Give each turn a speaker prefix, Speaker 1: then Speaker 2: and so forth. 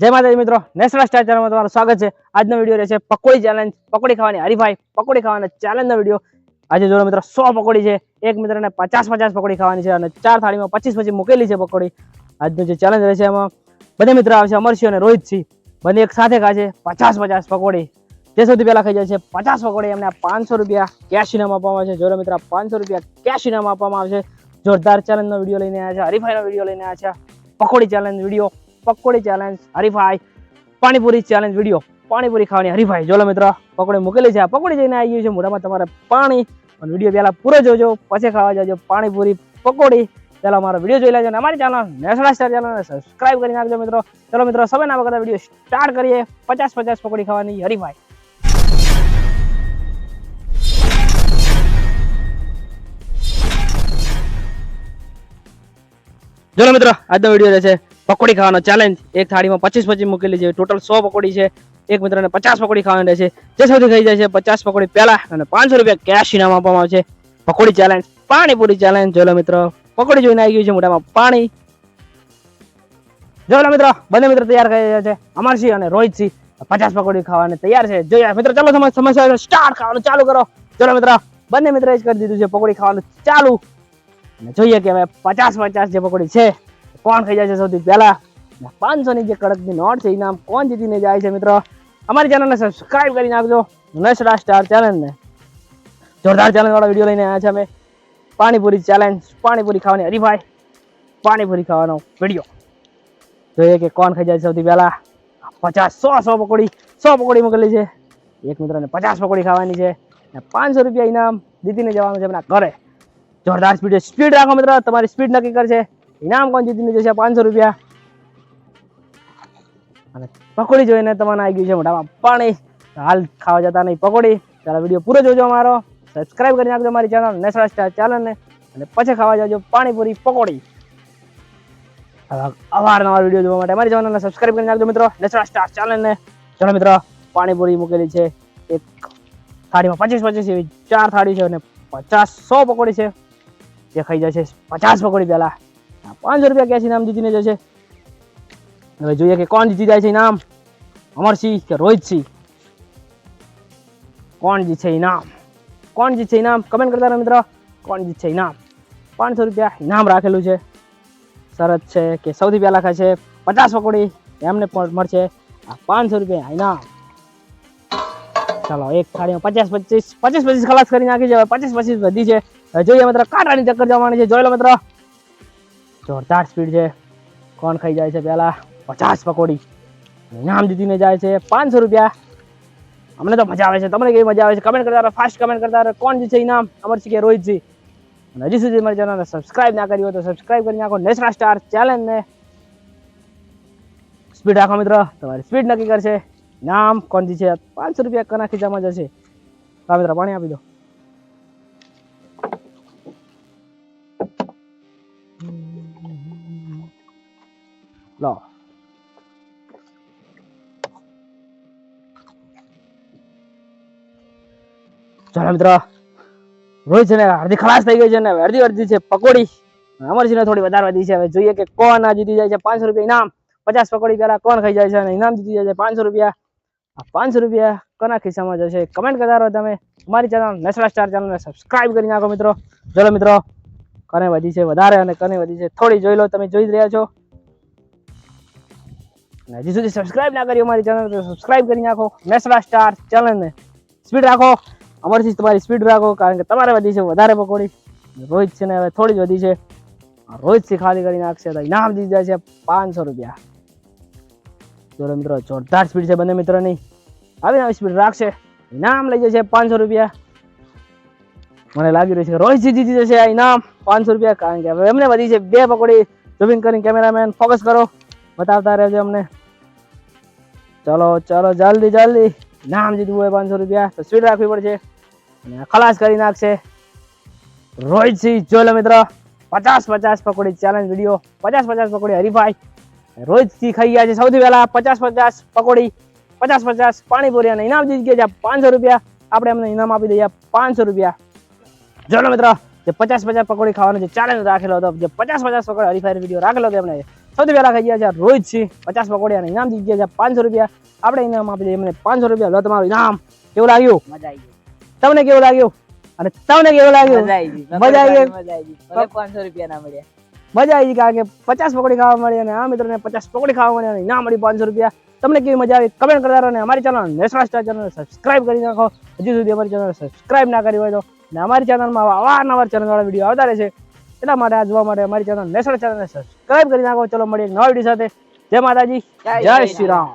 Speaker 1: જય માતાજી મિત્રો, નેશનલ સ્ટાર ચેનલમાં તમારું સ્વાગત છે. આજનો વીડિયો રહેશે પકોડી ચેલેન્જ પકોડી ખાવાની હરીફાઈ, પકોડી ખાવાના ચેલેન્જનો વીડિયો. આજે જોડો મિત્રો, સો પકોડી છે. એક મિત્રને પચાસ પચાસ પકોડી ખાવાની છે અને ચાર થાળીમાં પચીસ પચીસ મૂકેલી છે પકોડી. આજનો જે ચેલેન્જ રહેશે એમાં, બંને મિત્ર આવશે અમરસિંહ અને રોહિતસિંહ. બંને એક સાથે ખાશે પચાસ પચાસ પકોડી. જે સૌથી પહેલા ખાઈ જાય છે પચાસ પકોડી, એમને પાંચસો રૂપિયા કેશ ઇનામ આપવામાં આવશે. જોડો મિત્ર પાંચસો રૂપિયા કેશ ઇનામ આપવામાં આવશે. જોરદાર ચેલેન્જનો વીડિયો લઈને આવ્યા છે, હરીફાઈનો વીડિયો લઈને આવ્યા છે. પકોડી ચેલેન્જ વીડિયો પકોડી ચેલેન્જ હરીફાઈ, પાણીપુરી ચેલેન્જ વીડિયો પાણીપુરી ખાવાની હરીફાઈ. જોલો મિત્ર, પકોડી મૂકેલી છે. આ પકોડી જઈને આવી ગયું છે. મોઢામાં તમારે પાણી અને વીડિયો પહેલા પૂરો જોજો. પછી ખાવા જજો. પાણીપુરી, પકોડી. ચાલો અમારો વીડિયો જોઈ લેજો અને અમારી ચેનલ નેશનલ સ્ટાર ચેનલને સબસ્ક્રાઇબ કરી નાખજો મિત્રો. ચલો મિત્રો સમય ના વગર વીડિયો સ્ટાર્ટ કરીએ. પચાસ પચાસ પકોડી ખાવાની હરીફાઈ. જોલો મિત્રો, આજનો વીડિયો રહેશે પકોડી ખાવાનો ચેલેન્જ એક થાળીમાં પચીસ પચીસ મૂકેલી છે. ટોટલ સો પકોડી છે. એક મિત્રને પચાસ પકોડી ખાવાની રહેશે. જે સૌથી ખાઈ જાય છે પચાસ પકોડી પહેલા અને પાંચસો રૂપિયા કેશ ઇનામ આપવામાં આવશે. પકોડી ચેલેન્જ પાણીપુરી ચેલેન્જ જોયેલો મિત્રો, પકોડી જોઈને આવી ગયું છે મોઢામાં પાણી. જોયેલો મિત્રો, બંને મિત્ર તૈયાર થઈ ગયા છે. અમરસિંહ અને રોહિતસિંહ પચાસ પકોડી ખાવાની તૈયાર છે. જોઈએ મિત્રો, ચાલો સમસ્યા સ્ટાર્ટ ખાવાનું ચાલુ કરો. ચલો મિત્રો, બંને મિત્ર જ કરી દીધું છે પકોડી ખાવાનું ચાલુ. જોઈએ કે હવે પચાસ પચાસ જે પકોડી છે કોણ ખાઈ જાય છે સૌથી પહેલા? પાંચસો ની જે કડકની નોટ છે ઇનામ કોણ જીતીને જાય છે મિત્રો? અમારી ચેનલને સબસ્ક્રાઇબ કરી નાખજો. નશરા સ્ટાર ચેનલને જોરદાર ચેલેન્જ વાળો વીડિયો લઈને આવ્યા છે અમે. પાણીપુરી ચેલેન્જ પાણીપુરી ખાવાની. હરીફાઈ પાણીપુરી ખાવાનો વીડિયો જોઈએ કે કોણ ખાઈ જાય સૌથી પહેલા. પચાસ, સો સો પકોડી સો પકોડી મોકલી છે. એક મિત્રને પચાસ પકોડી ખાવાની છે. અને પાંચસો રૂપિયા ઇનામ જીતીને જવાનું છે એમના ઘરે. જોરદાર સ્પીડ સ્પીડ રાખો મિત્રો, તમારી સ્પીડ નક્કી કરશે. ઇનામ કોણ જીતીને જશે? પાંચસો રૂપિયા. અને પકોડી જોઈને તમને આવી ગયું છે મોઢામાં પાણી. હાલ ખાવા જતા નહીં પકોડી. ચાલો વીડિયો પૂરો જોજો અમારો. સબસ્ક્રાઇબ કરી નાખજો મારી ચેનલ નેશનલ સ્ટાર ચેનલને અને પછી ખાવા જજો પાણીપુરી પકોડી. અવારનવાર વીડિયો જોવા માટે મારી ચેનલને સબસ્ક્રાઇબ કરી નાખજો મિત્રો નેશનલ સ્ટાર ચેનલને ચલો મિત્રો, પાણીપુરી મૂકેલી છે. એક થાળીમાં પચીસ પચીસ એવી ચાર થાળી છે અને પચાસ સો પકોડી છે. જે ખાઈ જશે પચાસ પકોડી પહેલા. પાંચસો રૂપિયા કેશ ઇનામ જીતીને જશે? હવે જોઈએ કે કોણ જીતી જાય છે ઇનામ અમરસિંહ કે રોહિતસિંહ કોણ જીતશે ઇનામ કોણ જીતશે ઇનામ કમેન્ટ કરતા રહો મિત્રો. કોણ જીતશે ઇનામ પાંચસો રૂપિયા ઇનામ રાખેલું છે. શરત છે કે સૌથી પહેલા ખાશે પચાસ પકોડી. એમને પણ મળશે આ પાંચસો રૂપિયા ઇનામ ચાલો, એક થાળીમાં પચાસ પચીસ પચીસ પચીસ ખલાસ કરી નાખી છે. પચીસ પચીસ વધી છે. જોઈએ મિત્ર, કાંટાની ચક્કર જવાની છે. જોઈ લો મિત્ર. જોરદાર સ્પીડ છે. કોણ ખાઈ જાય છે પહેલાં? પચાસ પકોડી. ઇનામ જીતીને જાય છે પાંચસો રૂપિયા. અમને તો મજા આવે છે. તમને કેવી મજા આવે છે? કમેન્ટ કરતા ફાસ્ટ કમેન્ટ કરતા કોણ જીતશે ઇનામ? અમરસિંહ કે રોહિતજી? અને હજી સુધી મારી ચેનલને સબસ્ક્રાઇબ ના કરી હોય તો સબસ્ક્રાઇબ કરી નાખો. નેશનલ સ્ટાર ચેલેન્જને સ્પીડ રાખો મિત્ર. તમારી સ્પીડ નક્કી કરશે. નામ કોણ જીતશે? પાંચસો રૂપિયા કના ખીચામાં જશે. હા મિત્ર, પાણી આપી દો. લો ચાલો મિત્ર. રોહિત છે ને અડધી ખલાસ થઈ ગઈ છે ને અડધી અડધી છે પકોડી. અમરસિંહ થોડી વધારે વધી છે. હવે જોઈએ કે કોણ આ જીતી જાય છે પાંચસો રૂપિયા ઇનામ. પચાસ પકોડી પહેલા કોણ ખાઈ જાય છે અને ઇનામ જીતી જાય છે પાંચસો રૂપિયા. આ પાંચસો રૂપિયા કોના ખિસ્સામાં જશે? કમેન્ટ કરતા રહો તમે. અમારી ચેનલ નેશનલ સ્ટાર ચેનલને સબસ્ક્રાઈબ કરી નાખો મિત્રો. ચલો મિત્રો, કને વધી છે વધારે અને કને વધી છે થોડી જોઈ લો. તમે જોઈ જ રહ્યા છો. હજી સુધી સબસ્ક્રાઇબ ના કરી અમારી ચેનલ તો સબસ્ક્રાઇબ કરી નાખો. મેસરા સ્ટાર ચેનલને સ્પીડ રાખો. અમારથી તમારી સ્પીડ રાખો, કારણ કે તમારે વધી છે, વધારે પકોડી. રોહિત છે ને હવે થોડી જ વધી છે. રોહિત રોહિતથી ખાલી કરી નાખશે તો ઇનામ જાય છે પાંચસો રૂપિયા. જોડે મિત્રો જોરદાર સ્પીડ છે બંને મિત્રોની. આવી આવી સ્પીડ રાખશે. ઇનામ લઈ જશે પાંચસો રૂપિયા. મને લાગી રહ્યું છે રોહિત જીતી જશે આ ઇનામ પાંચસો રૂપિયા, કારણ કે હવે એમને વધી છે બે પકોડી. ઝૂમિંગ કરીને કેમેરામેન ફોકસ કરો. બતાવતા રહેજો અમને. ચલો ચલો, જલ્દી જલ્દી. નામ જીતવું હોય પાંચસો રૂપિયા, તો સ્પીડ રાખવી પડશે. અને ખલાસ કરી નાખશે. રોહિતસિંહ જોઈ લો મિત્ર. પચાસ પચાસ પકોડી ચેલેન્જ વીડિયો પચાસ પચાસ પકોડી હરીફાઈ. રોહિતસિંહ ખાઈ ગયા છે સૌથી પહેલા. પચાસ પચાસ પકોડી. પચાસ પચાસ પાણીપુરી અને ઇનામ જીતી ગયા છે. પાંચસો રૂપિયા. આપણે એમને ઇનામ આપી દઈએ પાંચસો રૂપિયા. જોડો મિત્ર. જે પચાસ પચાસ પકોડી ખાવાનો જે ચેલેન્જ રાખેલો હતો, જે પચાસ પચાસ પકોડી હરીફાઈ વીડિયો રાખેલો હતો એમને સૌથી પહેલાં ખાઈ ગયા છે રોહિત સિંહ પચાસ પકોડિયાના ઇનામ જીત ગયા છે પાંચસો રૂપિયા. આપણે ઇનામ આપી દઈએ મને પાંચસો રૂપિયા લો તમારું ઇનામ. કેવું લાગ્યું?
Speaker 2: મજા આવી ગઈ.
Speaker 1: તમને કેવું લાગ્યું? અને તમને કેવું લાગ્યું?
Speaker 2: મજા આવી ગઈ.
Speaker 1: આવી
Speaker 2: આવી પાંચસો રૂપિયા ના મળ્યા.
Speaker 1: મજા આવી ગઈ કારણ કે પચાસ પકોડી ખાવા મળી અને આ મિત્રોને પચાસ પકોડી ખાવા મળી અને ના મળી પાંચસો રૂપિયા. તમને કેવી મજા આવી? કમેન્ટ કરતા રહો અને અમારી channel national star channel subscribe કરી નાખો. હજુ સુધી અમારી ચેનલ સબસ્ક્રાઇબ ના કરી હોય તો અને અમારી ચેનલમાં અવારનવાર ચેનલ વાળા વીડિયો આવતા રહે છે. એટલા માટે આ જોવા માટે અમારી ચેનલ નેશનલ ચેનલને સબસ્ક્રાઇબ કરી નાખો. ચલો મળીએ નવા વીડિયો સાથે. જય માતાજી. જય શ્રી રામ.